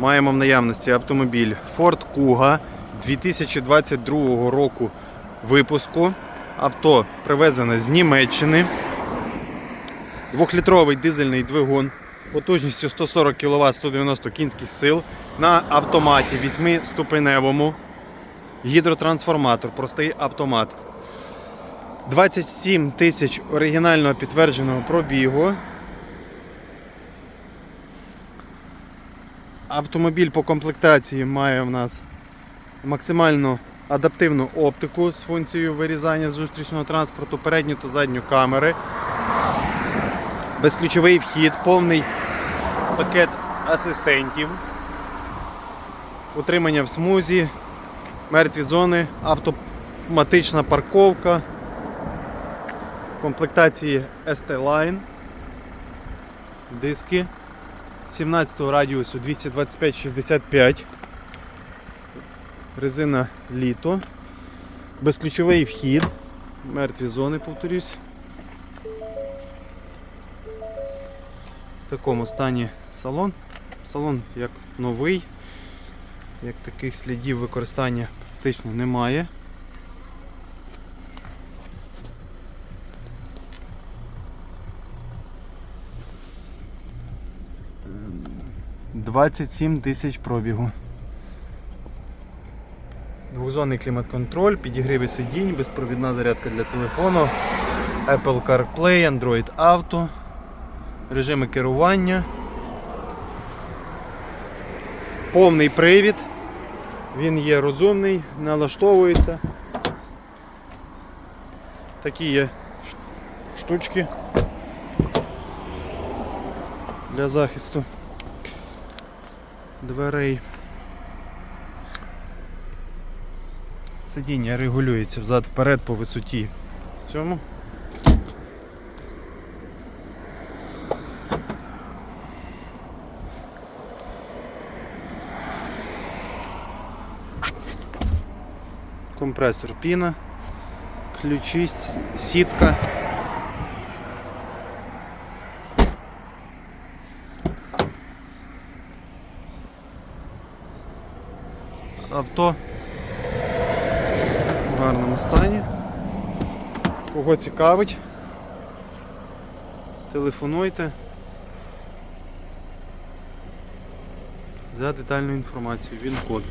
Маємо в наявності автомобіль Ford Kuga 2022 року випуску. Авто привезене з Німеччини. Двохлітровий дизельний двигун потужністю 140 кВт 190 кінських сил на автоматі 8-ступеневому. Гідротрансформатор, простий автомат. 27 тисяч оригінального підтвердженого пробігу. Автомобіль по комплектації має в нас максимально адаптивну оптику з функцією вирізання зустрічного транспорту, передню та задню камери. Безключовий вхід, повний пакет асистентів, утримання в смузі, мертві зони, автоматична парковка, комплектації ST-Line, диски 17 радіусу 225-65, резина літо, безключовий вхід, мертві зони, повторюсь. В такому стані салон. Салон як новий, як таких слідів використання практично немає. 27 тисяч пробігу. Двохзонний клімат-контроль, підігріви сидінь, безпровідна зарядка для телефону, Apple CarPlay, Android Auto, режими керування, повний привід, він є розумний, налаштовується. Такі є штучки для захисту дверей. Сидіння регулюється взад-вперед по висоті цьому. Компресор піна, ключі, сітка. Авто в гарному стані. Кого цікавить, телефонуйте за детальну інформацію. Він код.